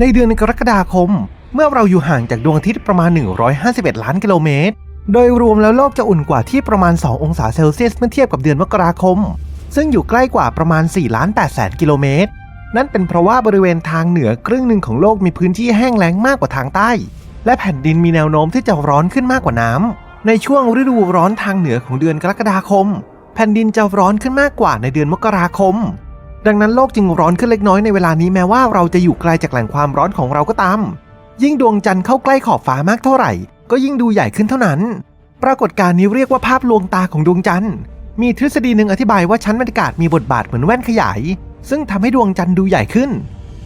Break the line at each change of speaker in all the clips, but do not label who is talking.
ในเดือนกรกฎาคม เมื่อเราอยู่ห่างจากดวงอาทิตย์ประมาณ 151 ล้านกิโลเมตร โดยรวมแล้วโลกจะอุ่นกว่าที่ประมาณ 2 องศาเซลเซียสเมื่อเทียบกับเดือนมกราคม ซึ่งอยู่ใกล้กว่าประมาณ4ล้าน8แสนกิโลเมตร นั่นเป็นเพราะว่าบริเวณทางเหนือครึ่งหนึ่งของโลกมีพื้นที่แห้งแล้งมากกว่าทางใต้ และแผ่นดินมีแนวโน้มที่จะร้อนขึ้นมากกว่าน้ำในช่วงฤดูร้อนทางเหนือของเดือนกรกฎาคม แผ่นดินจะร้อนขึ้นมากกว่าในเดือนมกราคม ดังนั้นโลกจึงร้อนขึ้นเล็กน้อยในเวลานี้แม้ว่าเราจะอยู่ไกลจากแหล่งความร้อนของเราก็ตาม ยิ่งดวงจันทร์เข้าใกล้ขอบฟ้ามากเท่าไหร่ ก็ยิ่งดูใหญ่ขึ้นเท่านั้น ปรากฏการณ์นี้เรียกว่าภาพลวงตาของดวงจันทร์ มีทฤษฎีหนึ่งอธิบายว่าชั้นบรรยากาศมีบทบาทเหมือนแว่นขยาย ซึ่งทำให้ดวงจันทร์ดูใหญ่ขึ้น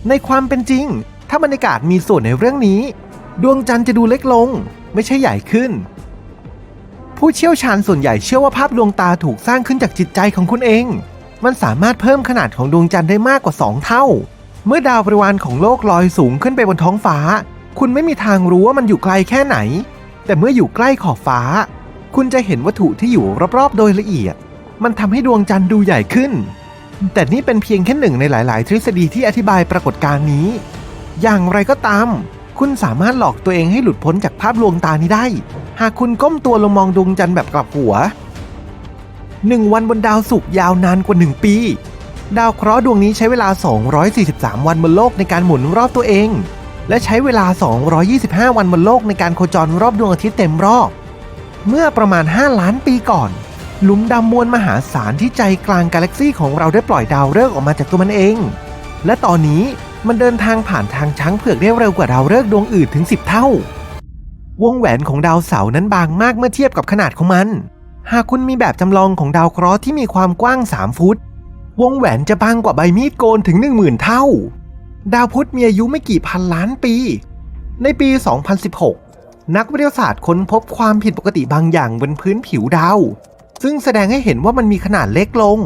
ในความเป็นจริง ถ้าบรรยากาศมีส่วนในเรื่องนี้ ดวงจันทร์จะดูเล็กลง ไม่ใช่ใหญ่ขึ้น ผู้เชี่ยวชาญส่วนใหญ่เชื่อว่าภาพดวงตาถูกสร้างขึ้นจากจิตใจของคุณเอง มันสามารถเพิ่มขนาดของดวงจันทร์ได้มากกว่า 2 เท่า เมื่อดาวบริวารของโลกลอยสูงขึ้นไปบนท้องฟ้า คุณไม่มีทางรู้ว่ามันอยู่ไกลแค่ไหน แต่เมื่ออยู่ใกล้ขอบฟ้า คุณจะเห็นวัตถุที่อยู่รอบๆ โดยละเอียด มันทำให้ดวงจันทร์ดูใหญ่ขึ้น แต่นี่เป็นเพียงแค่หนึ่งในหลาย ๆ ทฤษฎีที่อธิบายปรากฏการณ์นี้ อย่างไรก็ตาม คุณสามารถหลอกตัวเองให้หลุดพ้นจากภาพลวงตานี้ได้ หากคุณก้มตัวลงมองดวงจันทร์แบบกลับหัว หนึ่งวันบนดาวศุกร์ยาวนานกว่า 1 ปี ดาวเคราะห์ดวงนี้ใช้เวลา 243 วันบนโลกในการหมุนรอบตัวเอง และใช้เวลา 225 วันบนโลกในการโคจรรอบดวงอาทิตย์เต็มรอบ เมื่อประมาณ 5 ล้านปีก่อน หลุมดำมวลมหาศาลที่ใจกลางกาแล็กซีของเราได้ปล่อยดาวฤกษ์ออกมาจากตัวมันเอง และตอนนี้มันเดินทางผ่านทางช้างเผือกได้เร็วกว่าดาวฤกษ์ดวงอื่นถึง 10 เท่า วงแหวนของดาวเสาร์นั้นบางมากเมื่อเทียบกับขนาดของมัน หากคุณมีแบบจำลองของดาวเคราะห์ที่มีความกว้าง 3 ฟุต วงแหวนจะบางกว่าใบมีดโกนถึง 10,000 เท่า ดาวพุธมีอายุไม่กี่พันล้านปี ในปี 2016 นักวิทยาศาสตร์ค้นพบความผิดปกติบางอย่างบนพื้นผิวดาว ซึ่งแสดงให้เห็นว่ามันมีขนาดเล็กลง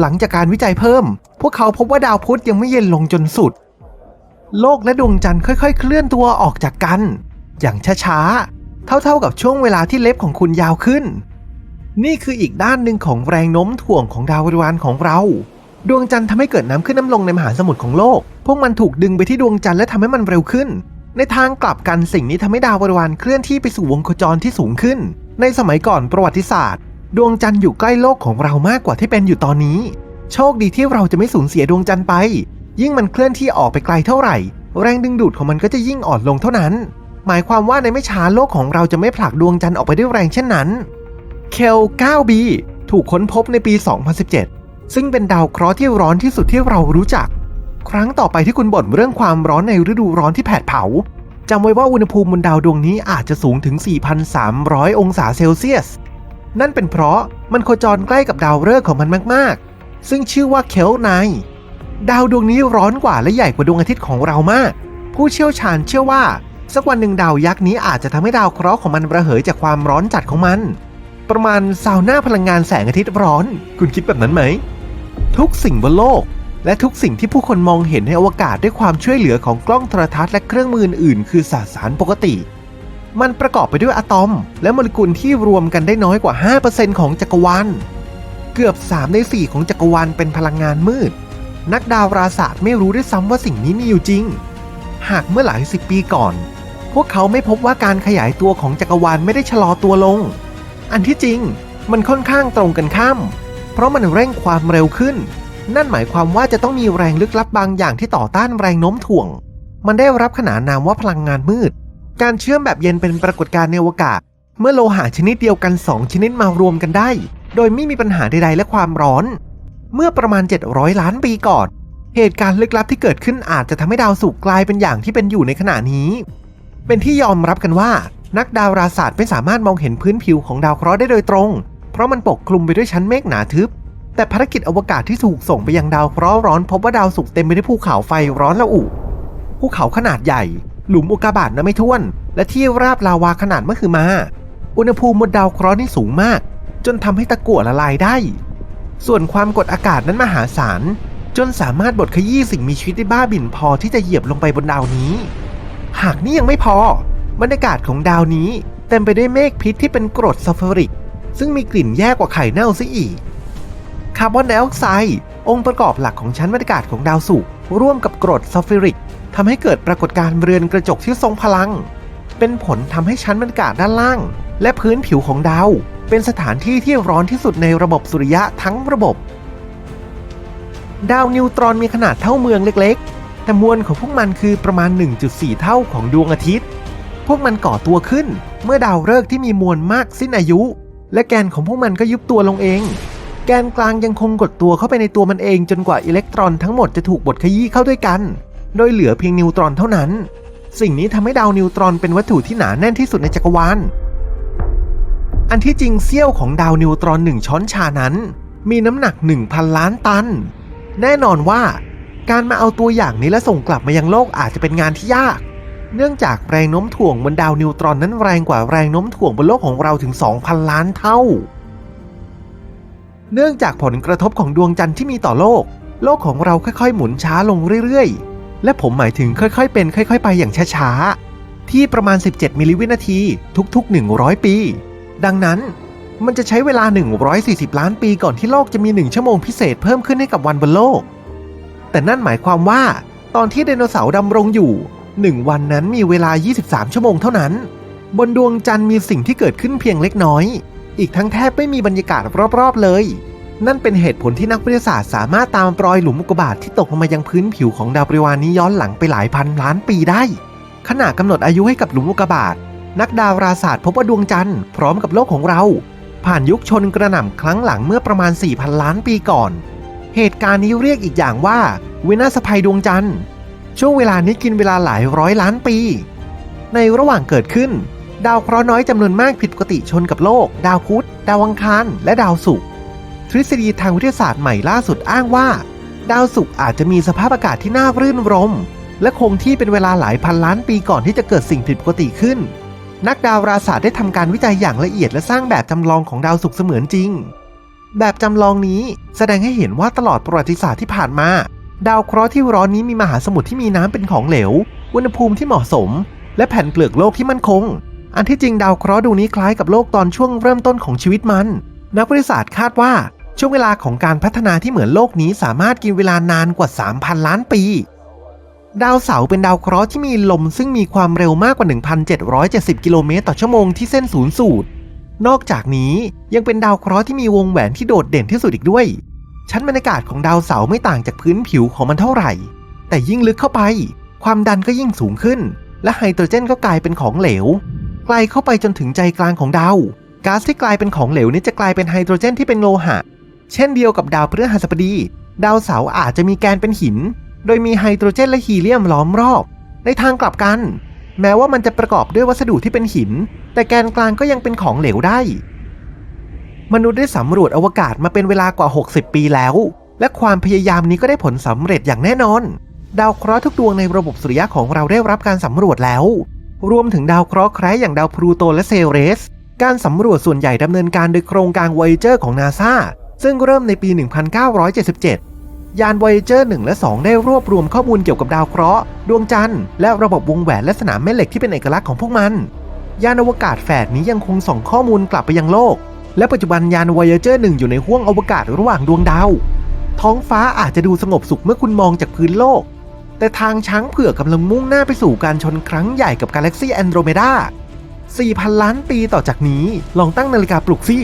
หลังจากการวิจัยเพิ่ม พวกเขาพบว่าดาวพุธยังไม่เย็นลงจนสุด โลกและดวงจันทร์ค่อย ๆ เคลื่อนตัวออกจากกัน อย่างช้าๆ เท่าๆกับช่วงเวลาที่เล็บของคุณยาวขึ้น นี่คืออีกด้านหนึ่งของแรงโน้มถ่วงของดาวบริวารของเรา ดวงจันทร์ทำให้เกิดน้ำขึ้นน้ำลงในมหาสมุทรของโลก พวกมันถูกดึงไปที่ดวงจันทร์และทำให้มันเร็วขึ้น ในทางกลับกันสิ่งนี้ทำให้ดาวบริวารเคลื่อนที่ไปสู่วงโคจรที่สูงขึ้น ในสมัยก่อนประวัติศาสตร์ ดวงจันทร์อยู่ใกล้โลกของเรามากกว่าที่เป็นอยู่ตอนนี้ โชคดีที่เราจะไม่สูญเสียดวงจันทร์ไป ยิ่งมันเคลื่อนที่ออกไปไกลเท่าไหร่ แรงดึงดูดของมันก็จะยิ่งอ่อนลงเท่านั้น หมายความว่าในไม่ช้าโลกของเราจะไม่ผลักดวงจันทร์ออกไปด้วยแรงเช่นนั้น เคล 9b ถูกค้นพบในปี 2017 ซึ่งเป็นดาวเคราะห์ที่ร้อนที่สุดที่เรารู้จัก ครั้งต่อไปที่คุณบ่นเรื่องความร้อนในฤดูร้อนที่แผดเผาจำไว้ว่าอุณหภูมิบนดาวดวงนี้อาจจะสูงถึง 4,300 องศาเซลเซียส นั่นเป็นเพราะมันโคจรใกล้กับดาวฤกษ์ของมันมากๆ ซึ่งชื่อว่าเคลไนดาวดวงนี้ร้อนกว่าและใหญ่กว่าดวงอาทิตย์ของเรามาก ผู้เชี่ยวชาญเชื่อว่า สักวันหนึ่งดาวยักษ์นี้อาจจะทำให้ดาวเคราะห์ของมันระเหยจากความร้อนจัดของมัน ประมาณซาวน่าพลังงานแสงอาทิตย์ร้อน คุณคิดแบบนั้นไหม ทุกสิ่งบนโลก และทุกสิ่งที่ผู้คนมองเห็นในอวกาศด้วยความช่วยเหลือของกล้องโทรทัศน์และเครื่องมืออื่น คือสสารปกติ มันประกอบไปด้วยอะตอม และโมเลกุลที่รวมกันได้น้อยกว่า 5%ของจักรวาลเกือบ 3 ใน 4 ของจักรวาลเป็นพลังงานมืด นักดาวราศาสตร์ไม่รู้ด้วยซ้ำว่าสิ่งนี้มีอยู่จริง หากเมื่อหลายสิบปีก่อน พวกเขาไม่พบว่าการขยายตัวของจักรวาลไม่ได้ชะลอตัวลง อันที่จริงมันค่อนข้างตรงกันข้าม เพราะมันเร่งความเร็วขึ้น นั่นหมายความว่าจะต้องมีแรงลึกลับบางอย่างที่ต่อต้านแรงโน้มถ่วง มันได้รับขนานนามว่าพลังงานมืด การเชื่อมแบบเย็นเป็นปรากฏการณ์ในอวกาศ เมื่อโลหะชนิดเดียวกัน 2 ชนิดมารวมกันได้ โดยไม่มีปัญหาใดๆ และความร้อน เมื่อประมาณ 700 ล้านปีก่อน เหตุการณ์ลึกลับที่เกิดขึ้นอาจจะทำให้ดาวศุกร์กลายเป็นอย่างที่เป็นอยู่ในขณะนี้ เป็นที่ยอมรับกันว่า นักดาราศาสตร์ไม่สามารถมองเห็นพื้นผิวของดาวเคราะห์ได้โดยตรง เพราะมันปกคลุมไปด้วยชั้นเมฆหนาทึบ แต่ภารกิจอวกาศที่ถูกส่งไปยังดาวเคราะห์ร้อนพบว่าดาวศุกร์เต็มไปด้วยภูเขาไฟร้อนระอุภูเขาขนาดใหญ่ หลุมอุกกาบาตนับไม่ถ้วน และที่ราบลาวาขนาดมหึมา อุณหภูมิบนดาวเคราะห์นี่สูงมาก จนทำให้ตะกั่วละลายได้ ส่วนความกดอากาศนั้นมหาศาล จนสามารถบดขยี้สิ่งมีชีวิตได้บ้าบิ่นพอที่จะเหยียบลงไปบนดาวนี้ หากนี่ยังไม่พอ บรรยากาศของดาวนี้เต็มไปด้วยเมฆพิษที่เป็นกรดซัลฟูริก ซึ่งมีกลิ่นแย่กว่าไข่เน่าซะอีก คาร์บอนไดออกไซด์องค์ประกอบหลักของชั้นบรรยากาศของดาวศุกร์ร่วมกับกรดซัลฟูริกทำให้เกิดปรากฏการณ์เรือนกระจกที่ทรงพลัง เป็นผลทำให้ชั้นบรรยากาศด้านล่าง และพื้นผิวของดาว เป็นสถานที่ที่ร้อนที่สุดในระบบสุริยะทั้งระบบ ดาวนิวตรอนมีขนาดเท่าเมืองเล็ก ๆ แต่มวลของพวกมันคือประมาณ 1.4 เท่าของดวงอาทิตย์ พวกมันก่อตัวขึ้น เมื่อดาวฤกษ์ที่มีมวลมากสิ้นอายุ และแกนของพวกมันก็ยุบตัวลงเอง แกนกลางยังคงกดตัวเข้าไปในตัวมันเองจนกว่าอิเล็กตรอนทั้งหมดจะถูกบดขยี้เข้าด้วยกัน โดยเหลือเพียงนิวตรอนเท่านั้น สิ่งนี้ทำให้ดาวนิวตรอนเป็นวัตถุที่หนาแน่นที่สุดในจักรวาล อันที่จริงเสี้ยวของดาวนิวตรอนหนึ่งช้อนชานั้น มีน้ำหนัก 1,000 ล้านตัน แน่นอนว่า การมาเอาตัวอย่างนี้และส่งกลับมายังโลกอาจจะเป็นงานที่ยาก เนื่องจากแรงโน้มถ่วงบนดาวนิวตรอนนั้นแรงกว่าแรงโน้มถ่วงบนโลกของเราถึง 2,000 ล้านเท่า เนื่องจากผลกระทบของดวงจันทร์ที่มีต่อโลก โลกของเราค่อยๆ หมุนช้าลงเรื่อยๆ และผมหมายถึงค่อยๆ เป็น ค่อย ๆ ไปอย่างช้าๆ ที่ประมาณ 17 มิลลิวินาทีทุกๆ 100 ปี ดังนั้นมันจะใช้เวลา 140 ล้านปีก่อนที่โลกจะมี 1 ชั่วโมงพิเศษเพิ่มขึ้นให้กับวันบนโลก แต่นั่นหมายความว่า ตอนที่ไดโนเสาร์ดำรงอยู่ 1 วันนั้นมีเวลา 23 ชั่วโมงเท่านั้น บนดวงจันทร์มีสิ่งที่เกิดขึ้นเพียงเล็กน้อย อีกทั้งแทบไม่มีบรรยากาศรอบๆเลย นั่นเป็นเหตุผลที่นักวิทยาศาสตร์สามารถตามรอยหลุมอุกกาบาตที่ตกลงมายังพื้นผิวของดาวบริวารนี้ย้อนหลังไปหลายพันล้านปีได้ขณะกำหนดอายุให้กับหลุมอุกกาบาตนักดาราศาสตร์พบว่าดวงจันทร์พร้อมกับโลกของเรา ผ่านยุคชนกระหน่ำครั้งหลังเมื่อประมาณ 4,000 ล้านปีก่อน เหตุการณ์นี้เรียกอีกอย่างว่าวินาศภัยดวงจันทร์ ช่วงเวลานี้กินเวลาหลายร้อยล้านปี ในระหว่างเกิดขึ้น ดาวเคราะห์น้อยจำนวนมากผิดปกติชนกับโลก ดาวพุธ ดาวอังคาร และดาวศุกร์ ทฤษฎีทางวิทยาศาสตร์ใหม่ล่าสุดอ้างว่า ดาวศุกร์อาจจะมีสภาพอากาศที่น่ารื่นรม และคงที่เป็นเวลาหลายพันล้านปีก่อนที่จะเกิดสิ่งผิดปกติขึ้น นักดาราศาสตร์ได้ทำการวิจัยอย่างละเอียดและสร้างแบบจำลองของดาวศุกร์เสมือนจริง แบบจำลองนี้แสดงให้เห็นว่าตลอดประวัติศาสตร์ที่ผ่านมา ดาวเคราะห์ที่ร้อนนี้มีมหาสมุทรที่มีน้ำเป็นของเหลว อุณหภูมิที่เหมาะสม และแผ่นเปลือกโลกที่มั่นคง อันที่จริงดาวเคราะห์ดวงนี้คล้ายกับโลกตอนช่วงเริ่มต้นของชีวิตมัน นักวิทยาศาสตร์คาดว่าช่วงเวลาของการพัฒนาที่เหมือนโลกนี้สามารถกินเวลานานกว่า 3,000 ล้านปี ดาวเสาร์เป็นดาวเคราะห์ที่มีลมซึ่งมีความเร็วมากกว่า 1,770 กิโลเมตรต่อชั่วโมงที่เส้นศูนย์สูตร นอกจากนี้ยังเป็นดาวเคราะห์ที่มีวงแหวนที่โดดเด่นที่สุดอีกด้วย ชั้นบรรยากาศของดาวเสาร์ไม่ต่างจากพื้นผิวของมันเท่าไหร่ แต่ยิ่งลึกเข้าไป ความดันก็ยิ่งสูงขึ้น และไฮโตรเจนก็กลายเป็นของเหลว ไกลเข้าไปจนถึงใจกลางของดาวก๊าซที่กลายเป็นของเหลวนี้จะกลายเป็นไฮโดรเจนที่เป็นโลหะ เช่นเดียวกับดาวพฤหัสบดี ดาวเสาร์อาจจะมีแกนเป็นหิน โดยมีไฮโดรเจนและฮีเลียมล้อมรอบ ในทางกลับกัน แม้ว่ามันจะประกอบด้วยวัสดุที่เป็นหิน แต่แกนกลางก็ยังเป็นของเหลวได้ มนุษย์ได้สำรวจอวกาศมาเป็นเวลากว่า 60 ปีแล้ว และความพยายามนี้ก็ได้ผลสำเร็จอย่างแน่นอน ดาวเคราะห์ทุกดวงในระบบสุริยะของเราได้รับการสำรวจแล้ว รวมถึงดาวเคราะห์แคระอย่างดาวพลูโตและเซเรส การสำรวจส่วนใหญ่ดำเนินการโดยโครงการ Voyager ของ NASA ซึ่งเริ่มในปี 1977 ยาน Voyager 1และ 2 ได้รวบรวมข้อมูลเกี่ยวกับดาวเคราะห์ ดวงจันทร์และระบบวงแหวนและสนามแม่เหล็กที่เป็นเอกลักษณ์ของพวกมัน ยานอวกาศแฝดนี้ยังคงส่งข้อมูลกลับไปยังโลก และปัจจุบันยาน Voyager 1 อยู่ในห้วงอวกาศระหว่างดวงดาว ท้องฟ้าอาจจะดูสงบสุขเมื่อคุณมองจากพื้นโลก แต่ทางช้างเผือกกำลังมุ่งหน้าไปสู่การชนครั้งใหญ่กับกาแล็กซี่แอนโดรเมดา4,000 ล้านปีต่อจากนี้ลองตั้งนาฬิกาปลุกสิ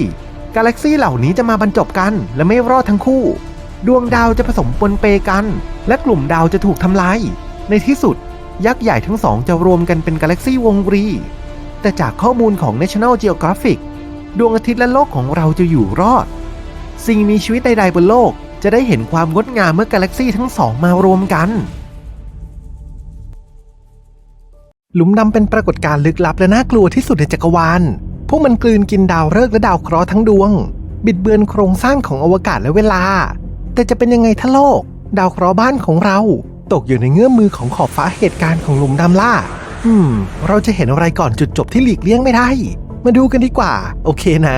กาแล็กซี่เหล่านี้จะมาบรรจบกันและไม่รอดทั้งคู่ ดวงดาวจะผสมปนเปกัน และกลุ่มดาวจะถูกทำลาย ในที่สุด ยักษ์ใหญ่ทั้งสองจะรวมกันเป็นกาแล็กซี่วงรี แต่จากข้อมูลของ National Geographic ดวงอาทิตย์และโลกของเราจะอยู่รอด สิ่งมีชีวิตใดๆบนโลกจะได้เห็นความงดงามเมื่อกาแล็กซี่ทั้งสองมารวมกัน หลุมดำเป็นปรากฏการณ์ลึกลับและน่ากลัวที่สุดในจักรวาล พวกมันกลืนกินดาวฤกษ์และดาวเคราะห์ทั้งดวง บิดเบือนโครงสร้างของอวกาศและเวลา แต่จะเป็นยังไงถ้าโลก ดาวเคราะห์บ้านของเรา ตกอยู่ในเงื้อมมือของขอบฟ้าเหตุการณ์ของหลุมดำล่าอืม เราจะเห็นอะไรก่อนจุดจบที่หลีกเลี่ยงไม่ได้ มาดูกันดีกว่า โอเคนะ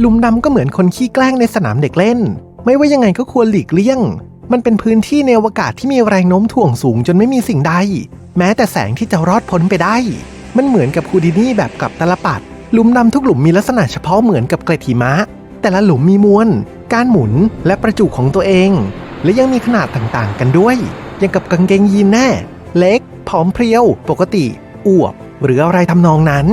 หลุมดำก็เหมือนคนขี้แกล้งในสนามเด็กเล่น ไม่ว่ายังไงก็ควรหลีกเลี่ยง มันเป็นพื้นที่ในอวกาศที่มีแรงโน้มถ่วงสูงจนไม่มีสิ่งใด แม้แต่แสงที่จะรอดพ้นไปได้ มันเหมือนกับคูดินี่แบบกลับตลปัดหลุมดำทุกหลุมมีลักษณะเฉพาะเหมือนกับเกล็ดหิมะ แต่ละหลุมมีมวล การหมุนและประจุของตัวเอง และยังมีขนาดต่างๆกันด้วยอย่างกับกางเกงยีนแน่ เล็ก ผอมเพรียว ปกติ อวบ หรืออะไรทำนองนั้น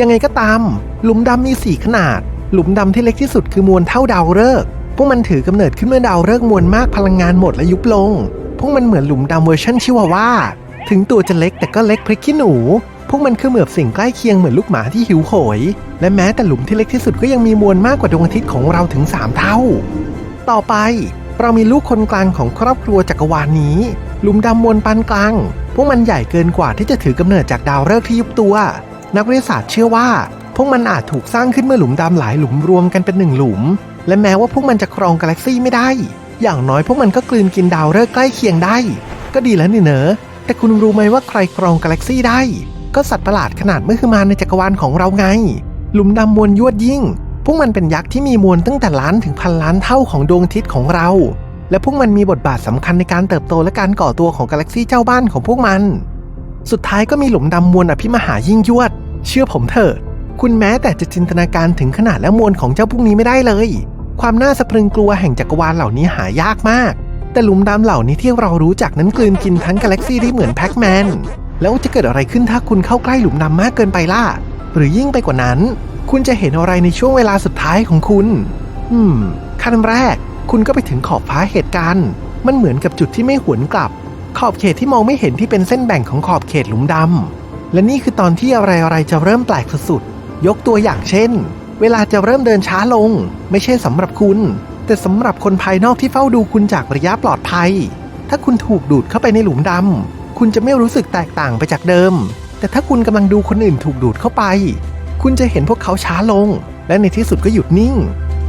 ยังไงก็ตาม หลุมดำมีสี่ขนาด หลุมดำที่เล็กที่สุดคือมวลเท่าดาวฤกษ์พวกมันถือกำเนิดขึ้นเมื่อดาวฤกษ์มวลมากพลังงานหมดและยุบลง พวกมันเหมือนหลุมดำเวอร์ชันชิวาว่า ถึงตัวจะเล็กแต่ก็เล็กพริกขี้หนู พวกมันคือเหมือบสิ่งใกล้เคียงเหมือนลูกหมาที่หิวโหย และแม้แต่หลุมที่เล็กที่สุดก็ยังมีมวลมากกว่าดวงอาทิตย์ของเราถึง 3 เท่า ต่อไปเรามีลูกคนกลางของครอบครัวจักรวาลนี้ หลุมดำมวลปานกลาง พวกมันใหญ่เกินกว่าที่จะถือกำเนิดจากดาวฤกษ์ที่ยุบตัว นักวิทยาศาสตร์เชื่อว่า พวกมันอาจถูกสร้างขึ้นเมื่อหลุมดำหลายหลุมรวมกันเป็นหนึ่งหลุม และแม้ว่าพวกมันจะครองกาแล็กซี่ไม่ได้ อย่างน้อยพวกมันก็กลืนกินดาวฤกษ์ใกล้เคียงได้ ก็ดีแล้วนี่เนอะแต่คุณรู้ไหมว่าใครครองกาแล็กซี่ได้ ก็สัตว์ประหลาดขนาดเมื่อคือมาในจักรวาลของเราไง หลุมดำมวลยวดยิ่ง พวกมันเป็นยักษ์ที่มีมวลตั้งแต่ล้านถึงพันล้านเท่าของดวงอาทิตย์ของเรา และพวกมันมีบทบาทสำคัญในการเติบโตและการก่อตัวของกาแล็กซี่เจ้าบ้านของพวกมัน สุดท้ายก็มีหลุมดำมวลอภิมหายิ่งยวด เชื่อผมเถอะ คุณแม้แต่จะจินตนาการถึงขนาดและมวลของเจ้าพวกนี้ไม่ได้เลย ความน่าสะพรึงกลัวแห่งจักรวาลเหล่านี้หายากมาก แต่หลุมดำเหล่านี้ที่เรารู้จักนั้นกลืนกินทั้งกาแล็กซี่ได้เหมือนแพ็กแมน แล้วจะเกิดอะไรขึ้นถ้าคุณเข้าใกล้หลุมดำมากเกินไปล่ะ หรือยิ่งไปกว่านั้น คุณจะเห็นอะไรในช่วงเวลาสุดท้ายของคุณ อืม ขั้นแรก คุณก็ไปถึงขอบฟ้าเหตุการณ์ มันเหมือนกับจุดที่ไม่หวนกลับ ขอบเขตที่มองไม่เห็นที่เป็นเส้นแบ่งของขอบเขตหลุมดำและนี่คือตอนที่อะไรๆจะเริ่มแปลกสุดๆยกตัวอย่างเช่น เวลาจะเริ่มเดินช้าลง ไม่ใช่สำหรับคุณ แต่สำหรับคนภายนอกที่เฝ้าดูคุณจากระยะปลอดภัย ถ้าคุณถูกดูดเข้าไปในหลุมดำคุณจะไม่รู้สึกแตกต่างไปจากเดิม แต่ถ้าคุณกำลังดูคนอื่นถูกดูดเข้าไป คุณจะเห็นพวกเขาช้าลง และในที่สุดก็หยุดนิ่ง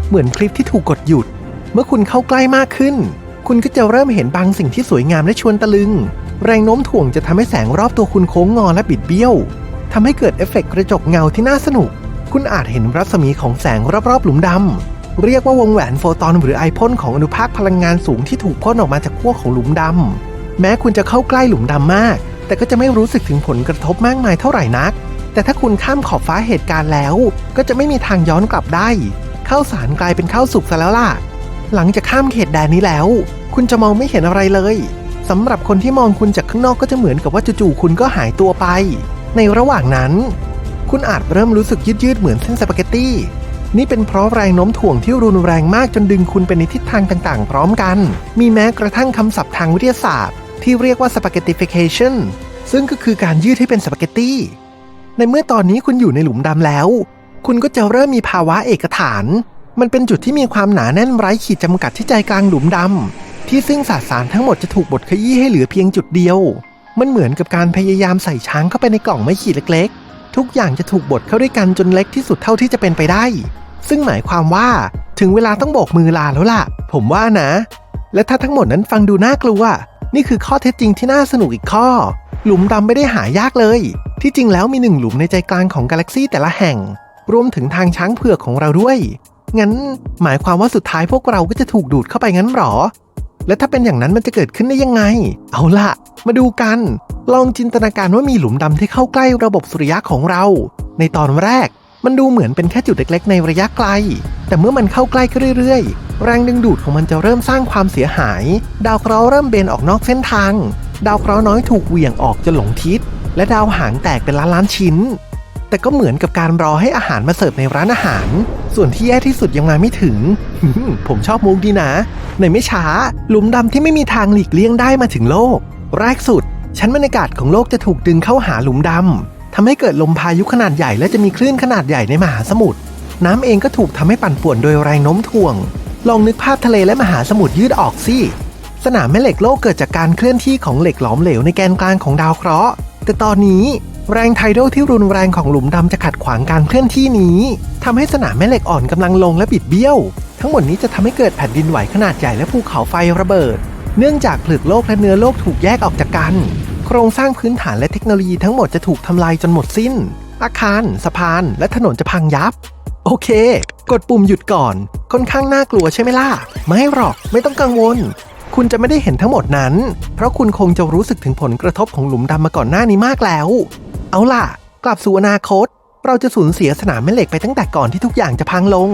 เหมือนคลิปที่ถูกกดหยุด เมื่อคุณเข้าใกล้มากขึ้น คุณก็จะเริ่มเห็นบางสิ่งที่สวยงามและชวนตะลึง แรงโน้มถ่วงจะทำให้แสงรอบตัวคุณโค้งงอและบิดเบี้ยวทำให้เกิดเอฟเฟกต์กระจกเงาที่น่าสนุก คุณอาจเห็นรัศมีของแสงรอบๆหลุมดำเรียกว่าวงแหวนโฟตอนหรือไอพ่นของอนุภาคพลังงานสูงที่ถูกพ่นออกมาจากขั้วของหลุมดำแม้คุณจะเข้าใกล้หลุมดำมาก แต่ก็จะไม่รู้สึกถึงผลกระทบมากมายเท่าไหร่นัก แต่ถ้าคุณข้ามขอบฟ้าเหตุการณ์แล้ว ก็จะไม่มีทางย้อนกลับได้ข้าวสารกลายเป็นข้าวสุกซะแล้วล่ะ หลังจากข้ามเขตแดนนี้แล้ว คุณจะมองไม่เห็นอะไรเลยสำหรับคนที่มองคุณจากข้างนอกก็จะเหมือนกับว่าจู่ๆคุณก็หายตัวไป ในระหว่างนั้น คุณอาจเริ่มรู้สึกยืดๆเหมือนเส้นสปาเกตตี้นี่เป็นเพราะแรงโน้มถ่วงที่รุนแรงมากจนดึงคุณไปในทิศทางต่างๆ พร้อมกัน มีแม้กระทั่งคำศัพท์ทางวิทยาศาสตร์ ที่เรียกว่า spaghettification ซึ่งก็คือการยืดให้เป็นสปาเกตตี้ในเมื่อตอนนี้คุณอยู่ในหลุมดำแล้ว คุณก็จะเริ่มมีภาวะเอกฐาน มันเป็นจุดที่มีความหนาแน่นไร้ขีดจำกัดที่ใจกลางหลุมดำที่ซึ่งสสารทั้งหมดจะถูกบดขยี้ให้เหลือเพียงจุดเดียว มันเหมือนกับการพยายามใส่ช้างเข้าไปในกล่องไม้ขีดเล็กๆ ทุกอย่างจะถูกบดเข้าด้วยกันจนเล็กที่สุดเท่าที่จะเป็นไปได้ ซึ่งหมายความว่าถึงเวลาต้องโบกมือลาแล้วล่ะ ผมว่านะ และถ้าทั้งหมดนั้นฟังดูน่ากลัว นี่คือข้อเท็จจริงที่น่าสนุกอีกข้อ หลุมดำไม่ได้หายากเลย ที่จริงแล้วมีหนึ่งหลุมในใจกลางของกาแล็กซี่แต่ละแห่ง รวมถึงทางช้างเผือกของเราด้วย งั้นหมายความว่าสุดท้ายพวกเราก็จะถูกดูดเข้าไปงั้นหรอ และถ้าเป็นอย่างนั้นมันจะเกิดขึ้นได้ยังไง เอาล่ะ มาดูกัน ลองจินตนาการว่ามีหลุมดำที่เข้าใกล้ระบบสุริยะของเรา ในตอนแรก มันดูเหมือนเป็นแค่จุดเล็ก ๆ ในระยะไกล แต่เมื่อมันเข้าใกล้ขึ้นเรื่อยๆ แรงดึงดูดของมันจะเริ่มสร้างความเสียหาย ดาวเคราะห์เริ่มเบนออกนอกเส้นทาง ดาวเคราะห์น้อยถูกเหวี่ยงออกจนหลงทิศ และดาวหางแตกเป็นล้านล้านๆชิ้น แต่ก็เหมือนกับการรอให้อาหารมาเสิร์ฟในร้านอาหาร ส่วนที่แย่ที่สุดยังมาไม่ถึง ผมชอบมุกดีนะ ในไม่ช้า หลุมดำที่ไม่มีทางหลีกเลี่ยงได้มาถึงโลก แรกสุด ชั้นบรรยากาศของโลกจะถูกดึงเข้าหาหลุมดำทำให้เกิดลมพายุขนาดใหญ่และจะมีคลื่นขนาดใหญ่ในมหาสมุทรน้ำเองก็ถูกทำให้ปั่นป่วนโดยแรงโน้มถ่วง ลองนึกภาพทะเลและมหาสมุทรยืดออกสิสนามแม่เหล็กโลกเกิดจากการเคลื่อนที่ของเหล็กหลอมเหลวในแกนกลางของดาวเคราะห์ แต่ตอนนี้ แรงไทโดที่รุนแรงของหลุมดำจะขัดขวางการเคลื่อนที่นี้ทำให้สนามแม่เหล็กอ่อนกำลังลงและบิดเบี้ยว ทั้งหมดนี้จะทำให้เกิดแผ่นดินไหวขนาดใหญ่และภูเขาไฟระเบิด เนื่องจากผลึกโลกและเนื้อโลกถูกแยกออกจากกัน โครงสร้างพื้นฐานและเทคโนโลยีทั้งหมดจะถูกทำลายจนหมดสิ้น อาคาร สะพาน และถนนจะพังยับ โอเค กดปุ่มหยุดก่อน ค่อนข้างน่ากลัวใช่ไหมล่ะ ไม่หรอก ไม่ต้องกังวลคุณจะไม่ได้เห็นทั้งหมดนั้น เพราะคุณคงจะรู้สึกถึงผลกระทบของหลุมดำมาก่อนหน้านี้มากแล้ว เอาล่ะ กลับสู่อนาคต เราจะสูญเสียสนามแม่เหล็กไปตั้งแต่ก่อนที่ทุกอย่างจะพังลง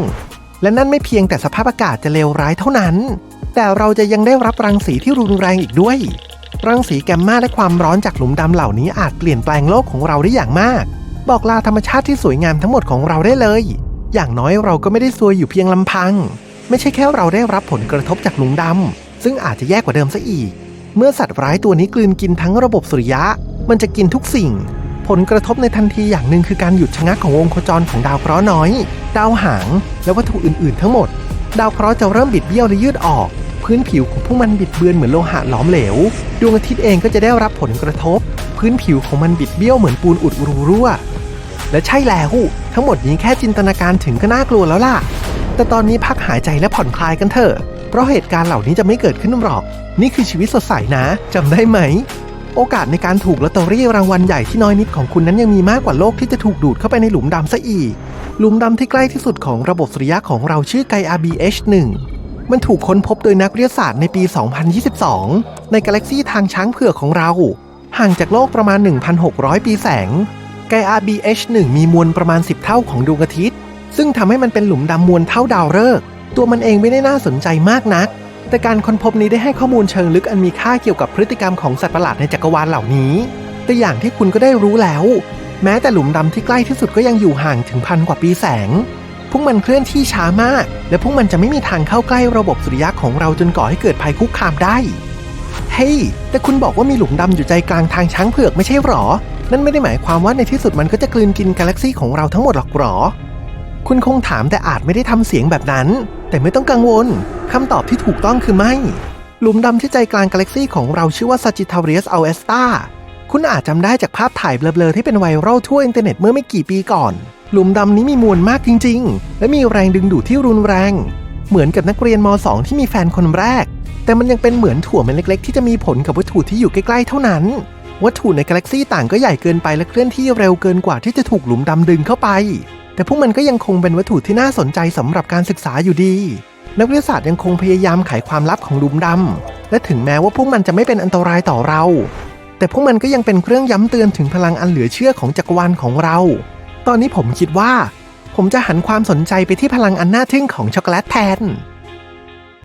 และนั่นไม่เพียงแต่สภาพอากาศจะเลวร้ายเท่านั้น แต่เราจะยังได้รับรังสีที่รุนแรงอีกด้วย รังสีแกมมาและความร้อนจากหลุมดำเหล่านี้อาจเปลี่ยนแปลงโลกของเราได้อย่างมาก บอกลาธรรมชาติที่สวยงามทั้งหมดของเราได้เลย อย่างน้อยเราก็ไม่ได้ซวยอยู่เพียงลำพัง ไม่ใช่แค่เราได้รับผลกระทบจากหลุมดำซึ่งอาจจะแย่กว่าเดิมซะอีก เมื่อสัตว์ร้ายตัวนี้กลืนกินทั้งระบบสุริยะ มันจะกินทุกสิ่ง ผลกระทบในทันทีอย่างหนึ่งคือการหยุดชะงักของวงโคจรของดาวเคราะห์น้อย ดาวหาง และวัตถุอื่นๆ ทั้งหมด ดาวเคราะห์จะเริ่มบิดเบี้ยวและยืดออก พื้นผิวของพวกมันบิดเบือนเหมือนโลหะหลอมเหลว ดวงอาทิตย์เองก็จะได้รับผลกระทบ พื้นผิวของมันบิดเบี้ยวเหมือนปูนอุดรูรั่ว และใช่แล้วทั้งหมดนี้แค่จินตนาการถึงก็น่ากลัวแล้วล่ะ แต่ตอนนี้พักหายใจและผ่อนคลายกันเถอะ เพราะเหตุการณ์เหล่านี้จะไม่เกิดขึ้นหรอก นี่คือชีวิตสดใสนะจำได้ไหม โอกาสในการถูกลอตเตอรี่รางวัลใหญ่ที่น้อยนิดของคุณนั้นยังมีมากกว่าโลกที่จะถูกดูดเข้าไปในหลุมดำซะอีก หลุมดำที่ใกล้ที่สุดของระบบสุริยะของเราชื่อไก RBH1 มันถูกค้นพบโดยนักวิทยาศาสตร์ในปี 2022 ในกาแล็กซีทางช้างเผือกของเรา ห่างจากโลกประมาณ 1,600 ปีแสง ไก RBH1 มีมวลประมาณ 10 เท่าของดวงอาทิตย์ ซึ่งทำให้มันเป็นหลุมดำมวลเท่าดาวฤกษ์ตัวมันเองไม่ได้น่าสนใจมากนัก แต่การค้นพบนี้ได้ให้ข้อมูลเชิงลึกอันมีค่าเกี่ยวกับพฤติกรรมของสัตว์ประหลาดในจักรวาลเหล่านี้ แต่อย่างที่คุณก็ได้รู้แล้ว แม้แต่หลุมดำที่ใกล้ที่สุดก็ยังอยู่ห่างถึงพันกว่าปีแสง พวกมันเคลื่อนที่ช้ามาก และพวกมันจะไม่มีทางเข้าใกล้ระบบสุริยะของเราจนก่อให้เกิดภัยคุกคามได้ เฮ้ย แต่คุณบอกว่ามีหลุมดำอยู่ใจกลางทางช้างเผือกไม่ใช่หรอ นั่นไม่ได้หมายความว่าในที่สุดมันก็จะกลืนกินกาแล็กซี่ของเราทั้งหมดหรอกหรอ คุณคงถามแต่อาจไม่ได้ทำเสียงแบบนั้น แต่ไม่ต้องกังวล คำตอบที่ถูกต้องคือไม่ หลุมดำที่ใจกลางกาแล็กซี่ของเราชื่อว่า Sagittarius Aosta คุณอาจจำได้จากภาพถ่ายเบลอๆที่เป็นไวรัลทั่วอินเทอร์เน็ตเมื่อไม่กี่ปีก่อน หลุมดำนี้มีมวลมากจริง ๆ และมีแรงดึงดูดที่รุนแรง เหมือนกับนักเรียนม .2 ที่มีแฟนคนแรก แต่มันยังเป็นเหมือนถั่วเม็ดเล็ก ๆ ที่จะมีผลกับวัตถุที่อยู่ใกล้ๆเท่านั้น วัตถุในกาแล็กซี่ต่างก็ใหญ่เกินไปและเคลื่อนที่เร็วเกินกว่าที่จะถูกหลุมดำดึงเข้าไป แต่พวกมันก็ยังคงเป็นวัตถุที่น่าสนใจสำหรับการศึกษาอยู่ดี นักวิทยาศาสตร์ยังคงพยายามไขความลับของหลุมดำ และถึงแม้ว่าพวกมันจะไม่เป็นอันตรายต่อเรา แต่พวกมันก็ยังเป็นเครื่องย้ำเตือนถึงพลังอันเหลือเชื่อของจักรวาลของเรา ตอนนี้ผมคิดว่า ผมจะหันความสนใจไปที่พลังอันน่าทึ่งของช็อกโกแลตแทน